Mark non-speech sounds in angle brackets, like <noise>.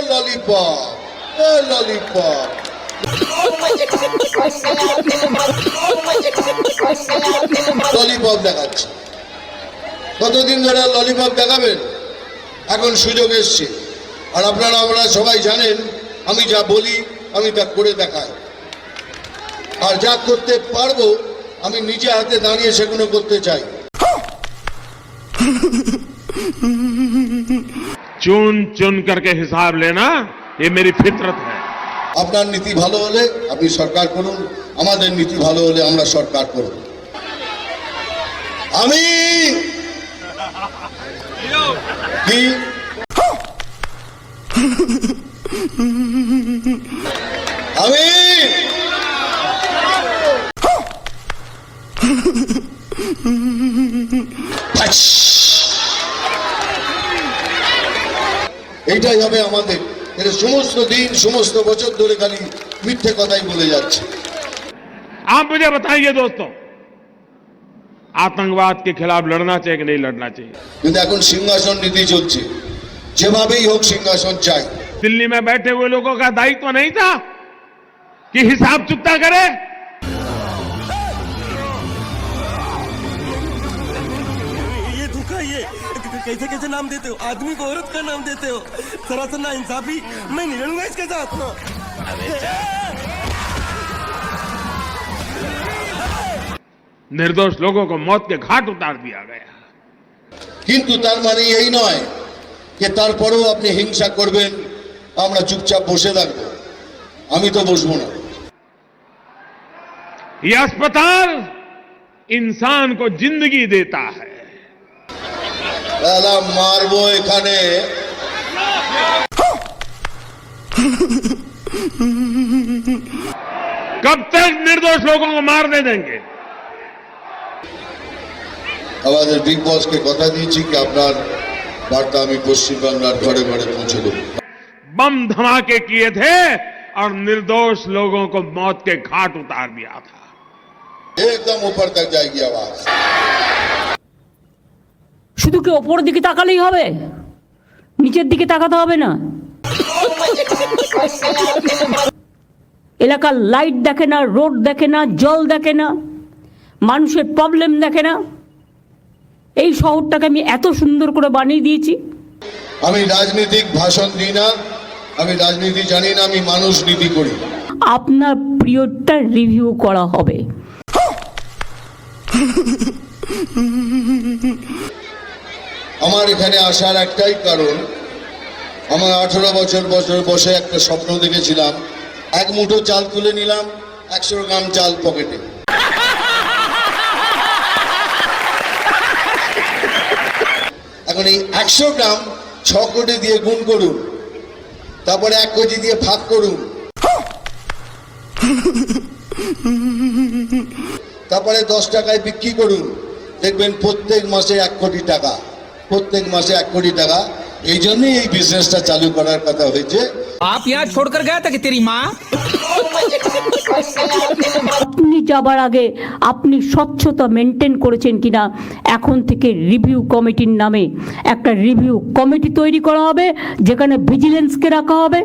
Lollipop এ lollipop lollipop দেখাচ্ছে। কতদিন ধরে ললিপপ দেখাবেন? এখন সুযোগ এসছে। আর আপনারা আমরা সবাই জানেন, আমি যা বলি, আমি তা করে দেখাই। আর যা করতে পারব, আমি নিজে হাতে দাঁড়িয়ে সেগুলো করতে চাই। <laughs> চুন চুন করকে হিসাব লেনা এ মেরি ফিতরত হ্যাঁ আপনার নীতি ভালো হলে আপনি সরকার করুন, আমাদের নীতি ভালো হলে আমরা সরকার করব। আমি কি? আমি Touch! এইটাই হবে আমাদের এর সমস্ত দিন সমস্ত বছর ধরে খালি মিথ্যে কথাই বলে যাচ্ছে आप मुझे बताइए दोस्तों आतंकवाद के खिलाफ लड़ना चाहिए कि नहीं लड़ना चाहिए কিন্তু এখন সিংহাসন নীতি চলছে যেভাবেই হোক সিংহাসন চাই दिल्ली में बैठे हुए लोगों का दायित्व नहीं था कि हिसाब चुकता करे ये धोखा ये कैसे कैसे नाम देते हो आदमी को औरत का नाम देते हो सरासर ना इंसाफी मैं नहीं लड़ूंगा इसके साथ निर्दोष लोगों को मौत के घाट उतार दिया गया কিন্তু তার মানে এই নয় যে তারপরেও আপনি হিংসা করবেন আমরা চুপচাপ বসে থাকবো আমি তো বসবো না ये अस्पताल इंसान को जिंदगी देता है তাহলে মারবো এখানে कब तक निर्दोष लोगों को मारने देंगे আমাদের বিগ বসকে কথা দিয়েছি কি আপনার বার্তা আমি পশ্চিমবাংলার ঘরে ঘরে পৌঁছে দেবো बम धमाके किए थे और निर्दोष लोगों को मौत के घाट उतार दिया था একদম উপর তক যায়গি আওয়াজ শুধু কি ওপর দিকে তাকালেই হবে? নিচের দিকে তাকাতে হবে না? এলাকার লাইট দেখে না রোড দেখে না জল দেখে না মানুষের প্রবলেম দেখে না। এই শহরটাকে আমি এত সুন্দর করে বানিয়ে দিয়েছি। আমি রাজনৈতিক ভাষণ দিই না আমি রাজনীতি জানি না আমি মানুষ নীতি করি। আপনার পিরিয়ডটা রিভিউ করা হবে। <laughs> আমার এখানে আসার একটাই কারণ, আমার আঠেরো বছর বছর বসে একটা স্বপ্ন দেখেছিলাম। এক মুঠো চাল তুলে নিলাম, একশো গ্রাম চাল পকেটে। এখন এই একশো গ্রাম ছ কোটি দিয়ে গুণ করুন, তারপরে এক কোটি দিয়ে ভাগ করুন। তারপরে দশ টাকায় বিক্রি করুন, দেখবেন প্রত্যেক মাসে এক কোটি টাকা। প্রত্যেক মাসে এক কোটি টাকা এই জন্যই এই বিজনেসটা চালু করার কথা হয়েছে आप यहाँ छोड़कर गया था कि तेरी माँ আপনি যাবার আগে আপনি স্বচ্ছতা মেনটেন করেছেন কিনা এখন থেকে রিভিউ কমিটির নামে একটা রিভিউ কমিটি তৈরি করা হবে যেখানে ভিজিলেন্সকে রাখা হবে